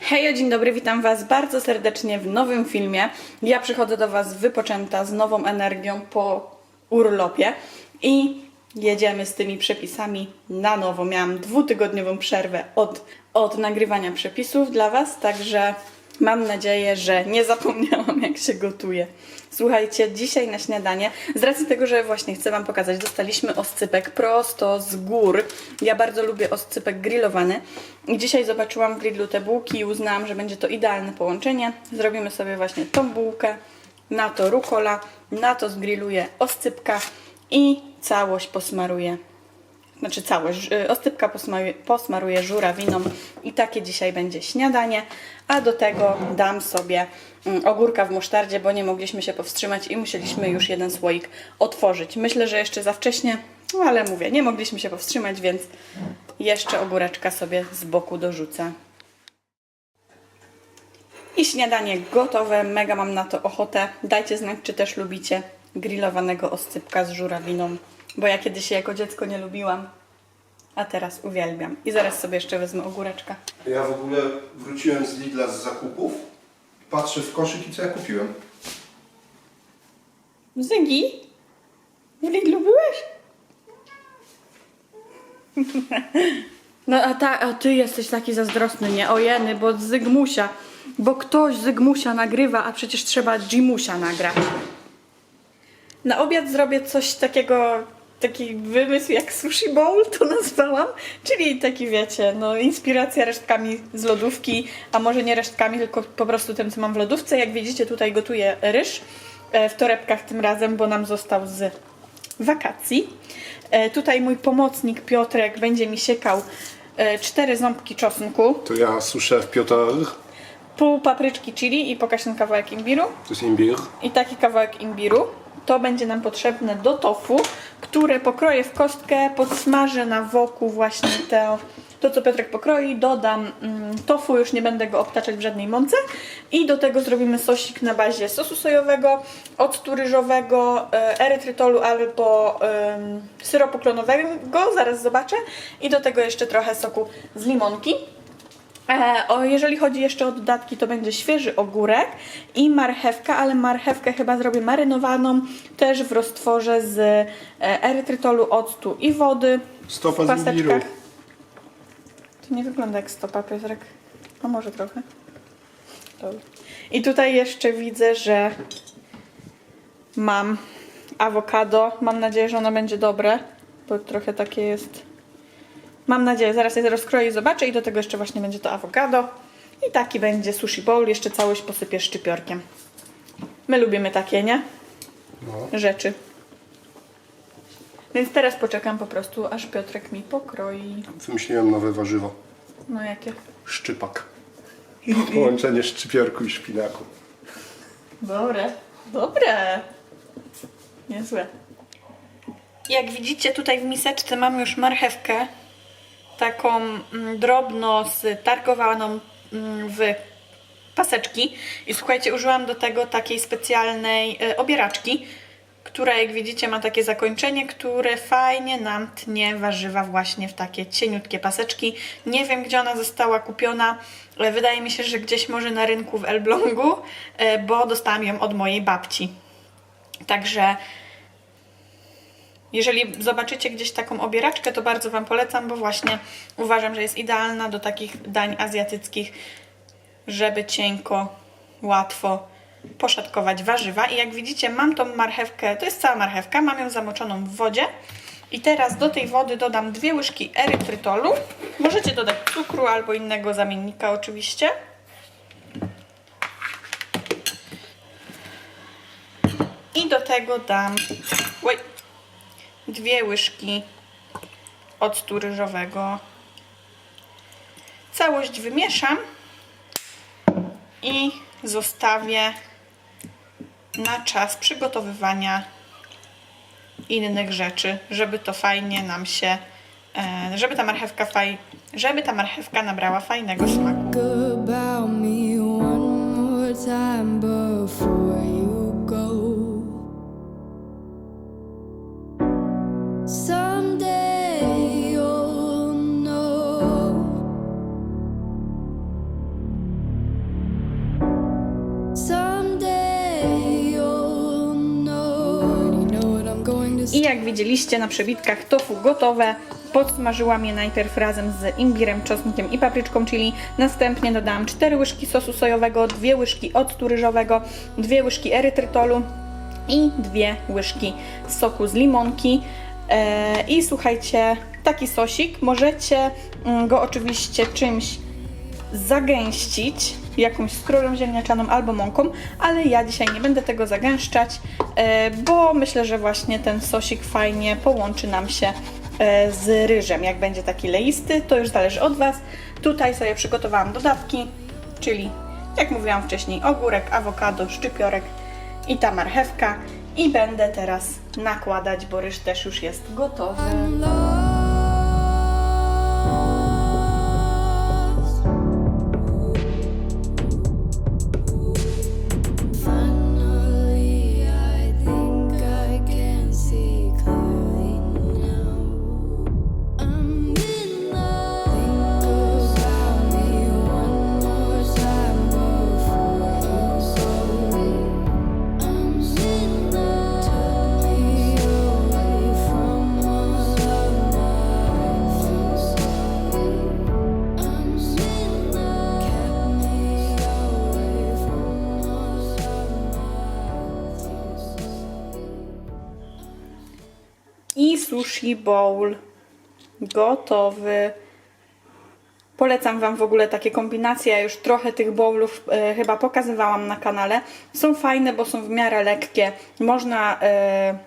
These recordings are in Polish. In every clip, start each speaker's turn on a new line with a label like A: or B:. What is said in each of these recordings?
A: Hej, dzień dobry, witam Was bardzo serdecznie w nowym filmie. Ja przychodzę do Was wypoczęta, z nową energią po urlopie i jedziemy z tymi przepisami na nowo. Miałam dwutygodniową przerwę od, od nagrywania przepisów dla Was, także mam nadzieję, że nie zapomniałam, jak się gotuje. Słuchajcie, dzisiaj na śniadanie, z racji tego, że właśnie chcę Wam pokazać, dostaliśmy oscypek prosto z gór. Ja bardzo lubię oscypek grillowany. I dzisiaj zobaczyłam w grillu te bułki i uznałam, że będzie to idealne połączenie. Zrobimy sobie właśnie tą bułkę, na to rukola, na to zgrilluję oscypka i całość posmaruję znaczy całość. y, Oscypka posmaruję, posmaruję żurawiną i takie dzisiaj będzie śniadanie. A do tego dam sobie mm, ogórka w musztardzie, bo nie mogliśmy się powstrzymać i musieliśmy już jeden słoik otworzyć. Myślę, że jeszcze za wcześnie, no ale mówię, nie mogliśmy się powstrzymać, więc jeszcze ogóreczka sobie z boku dorzucę. I śniadanie gotowe, mega mam na to ochotę. Dajcie znać, czy też lubicie grillowanego oscypka z żurawiną, bo ja kiedyś jako dziecko nie lubiłam, a teraz uwielbiam. I zaraz sobie jeszcze wezmę ogóreczka.
B: Ja w ogóle wróciłem z Lidla z zakupów, patrzę w koszyk i co ja kupiłem.
A: Zygi? W Lidlu byłeś? No a, ta, a ty jesteś taki zazdrosny, nie? Ojeny, bo Zygmusia, bo ktoś Zygmusia nagrywa, a przecież trzeba Jimusia nagrać. Na obiad zrobię coś takiego, taki wymysł jak sushi bowl to nazwałam, czyli taki wiecie, no inspiracja resztkami z lodówki, a może nie resztkami, tylko po prostu tym, co mam w lodówce. Jak widzicie, tutaj gotuję ryż e, w torebkach tym razem, bo nam został z wakacji. E, Tutaj mój pomocnik Piotrek będzie mi siekał e, cztery ząbki czosnku,
B: To ja suszę w Piotr,
A: pół papryczki chili i pokaż ten kawałek imbiru
B: to jest imbir.
A: i taki kawałek imbiru. To będzie nam potrzebne do tofu, które pokroję w kostkę, podsmażę na wokół właśnie te, to, co Piotrek pokroi. Dodam mm, tofu, już nie będę go obtaczać w żadnej mące. I do tego zrobimy sosik na bazie sosu sojowego, octu ryżowego, e, erytrytolu albo syropu klonowego, zaraz zobaczę. I do tego jeszcze trochę soku z limonki. E, o, jeżeli chodzi jeszcze o dodatki, to będzie świeży ogórek i marchewka, ale marchewkę chyba zrobię marynowaną, też w roztworze z e, erytrytolu, octu i wody.
B: Stopa
A: w
B: z imbiru.
A: To nie wygląda jak stopa, Piotrek. A może trochę. Dobra. I tutaj jeszcze widzę, że mam awokado. Mam nadzieję, że ono będzie dobre, bo trochę takie jest Mam nadzieję, zaraz je rozkroję i zobaczę i do tego jeszcze właśnie będzie to awokado. I taki będzie sushi bowl, jeszcze całość posypię szczypiorkiem. My lubimy takie, nie?
B: No.
A: Rzeczy. Więc teraz poczekam po prostu, aż Piotrek mi pokroi.
B: Wymyśliłem nowe warzywo.
A: No jakie?
B: Szczypak. Połączenie szczypiorku i szpinaku.
A: Dobre, dobre. Niezłe. Jak widzicie, tutaj w miseczce mam już marchewkę. Taką mm, drobno starkowaną mm, w paseczki. I słuchajcie, użyłam do tego takiej specjalnej e, obieraczki, która jak widzicie ma takie zakończenie, które fajnie nam tnie warzywa właśnie w takie cieniutkie paseczki. Nie wiem, gdzie ona została kupiona. E, Wydaje mi się, że gdzieś może na rynku w Elblągu, e, bo dostałam ją od mojej babci. Także jeżeli zobaczycie gdzieś taką obieraczkę, to bardzo Wam polecam, bo właśnie uważam, że jest idealna do takich dań azjatyckich, żeby cienko, łatwo poszatkować warzywa. I jak widzicie, mam tą marchewkę, to jest cała marchewka, mam ją zamoczoną w wodzie. I teraz do tej wody dodam dwie łyżki erytrytolu. Możecie dodać cukru albo innego zamiennika oczywiście. I do tego dam oj, dwie łyżki octu ryżowego. Całość wymieszam i zostawię na czas przygotowywania innych rzeczy, żeby to fajnie nam się, e, żeby ta marchewka faj, żeby ta marchewka nabrała fajnego smaku. I jak widzieliście na przebitkach tofu gotowe, podsmażyłam je najpierw razem z imbirem, czosnkiem i papryczką chili. Następnie dodałam 4 łyżki sosu sojowego, 2 łyżki octu ryżowego, 2 łyżki erytrytolu i 2 łyżki soku z limonki. E, I słuchajcie, taki sosik możecie mm, go oczywiście czymś zagęścić jakąś skórą ziemniaczaną albo mąką, ale ja dzisiaj nie będę tego zagęszczać, e, bo myślę, że właśnie ten sosik fajnie połączy nam się e, z ryżem. Jak będzie taki leisty, to już zależy od Was. Tutaj sobie przygotowałam dodatki, czyli jak mówiłam wcześniej, ogórek, awokado, szczypiorek i ta marchewka. I będę teraz nakładać, bo ryż też już jest gotowy. Sushi bowl gotowy. Polecam Wam w ogóle takie kombinacje. Ja już trochę tych bowlów e, chyba pokazywałam na kanale. Są fajne, bo są w miarę lekkie. Można e,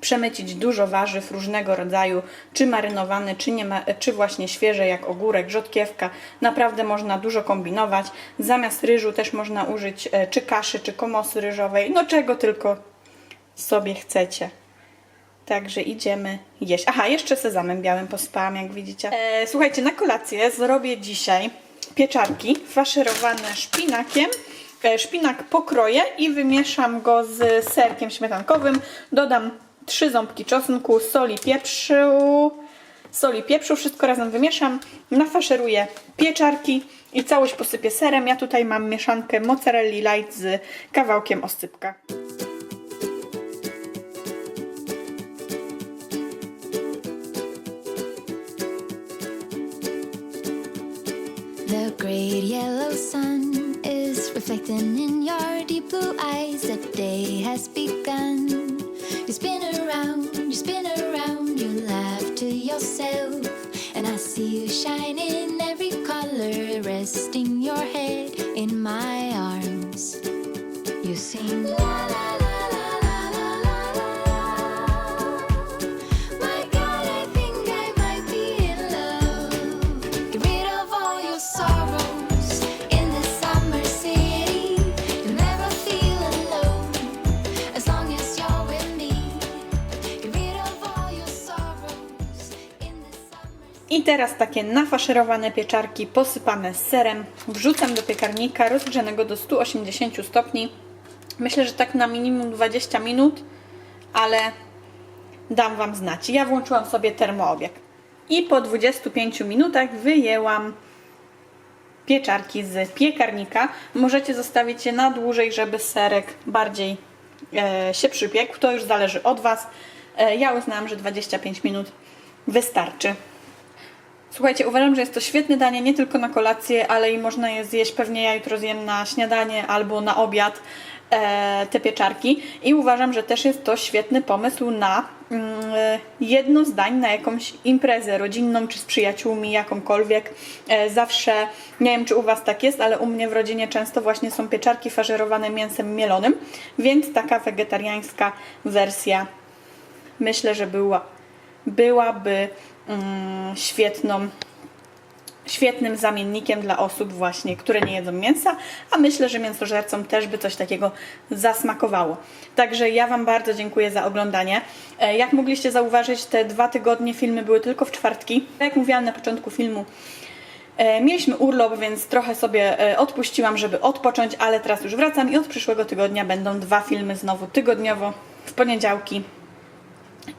A: przemycić dużo warzyw różnego rodzaju, czy marynowane, czy, nie ma, czy właśnie świeże, jak ogórek, rzodkiewka. Naprawdę można dużo kombinować. Zamiast ryżu też można użyć e, czy kaszy, czy komosy ryżowej, no czego tylko sobie chcecie. Także idziemy jeść. Aha, jeszcze sezamem białym pospałam, jak widzicie. E, słuchajcie, na kolację zrobię dzisiaj pieczarki faszerowane szpinakiem. E, szpinak pokroję i wymieszam go z serkiem śmietankowym. Dodam trzy ząbki czosnku, soli, pieprzu, soli, pieprzu, wszystko razem wymieszam. Nafaszeruję pieczarki i całość posypię serem. Ja tutaj mam mieszankę mozzarelli light z kawałkiem oscypka.
C: The great yellow sun is reflecting in your deep blue eyes. The day has begun. You spin around, you spin around, you laugh to yourself. And I see you shine in every color, resting your head in my arms. You sing la la I
A: teraz takie nafaszerowane pieczarki posypane serem wrzucam do piekarnika rozgrzanego do 180 stopni. Myślę, że tak na minimum 20 minut, ale dam Wam znać. Ja włączyłam sobie termoobieg. I po 25 minutach wyjęłam pieczarki z piekarnika. Możecie zostawić je na dłużej, żeby serek bardziej e, się przypiekł. To już zależy od Was. E, ja uznałam, że 25 minut wystarczy. Słuchajcie, uważam, że jest to świetne danie nie tylko na kolację, ale i można je zjeść. Pewnie ja jutro zjem na śniadanie albo na obiad e, te pieczarki. I uważam, że też jest to świetny pomysł na mm, jedno z dań na jakąś imprezę rodzinną czy z przyjaciółmi, jakąkolwiek. E, zawsze, nie wiem czy u Was tak jest, ale u mnie w rodzinie często właśnie są pieczarki faszerowane mięsem mielonym, więc taka wegetariańska wersja myślę, że była, byłaby mm, świetną, świetnym zamiennikiem dla osób właśnie, które nie jedzą mięsa, a myślę, że mięsożercom też by coś takiego zasmakowało. Także ja Wam bardzo dziękuję za oglądanie. E, Jak mogliście zauważyć, te dwa tygodnie filmy były tylko w czwartki. Jak mówiłam na początku filmu, E, Mieliśmy urlop, więc trochę sobie e, odpuściłam, żeby odpocząć, ale teraz już wracam i od przyszłego tygodnia będą dwa filmy znowu tygodniowo w poniedziałki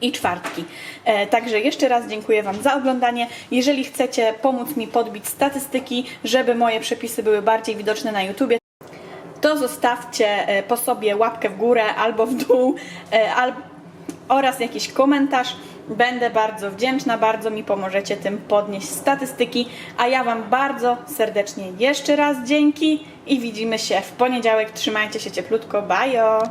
A: i czwartki. E, także jeszcze raz dziękuję Wam za oglądanie. Jeżeli chcecie pomóc mi podbić statystyki, żeby moje przepisy były bardziej widoczne na YouTubie, to zostawcie e, po sobie łapkę w górę albo w dół, e, al, oraz jakiś komentarz. Będę bardzo wdzięczna, bardzo mi pomożecie tym podnieść statystyki, a ja Wam bardzo serdecznie jeszcze raz dzięki i widzimy się w poniedziałek. Trzymajcie się cieplutko, bajo!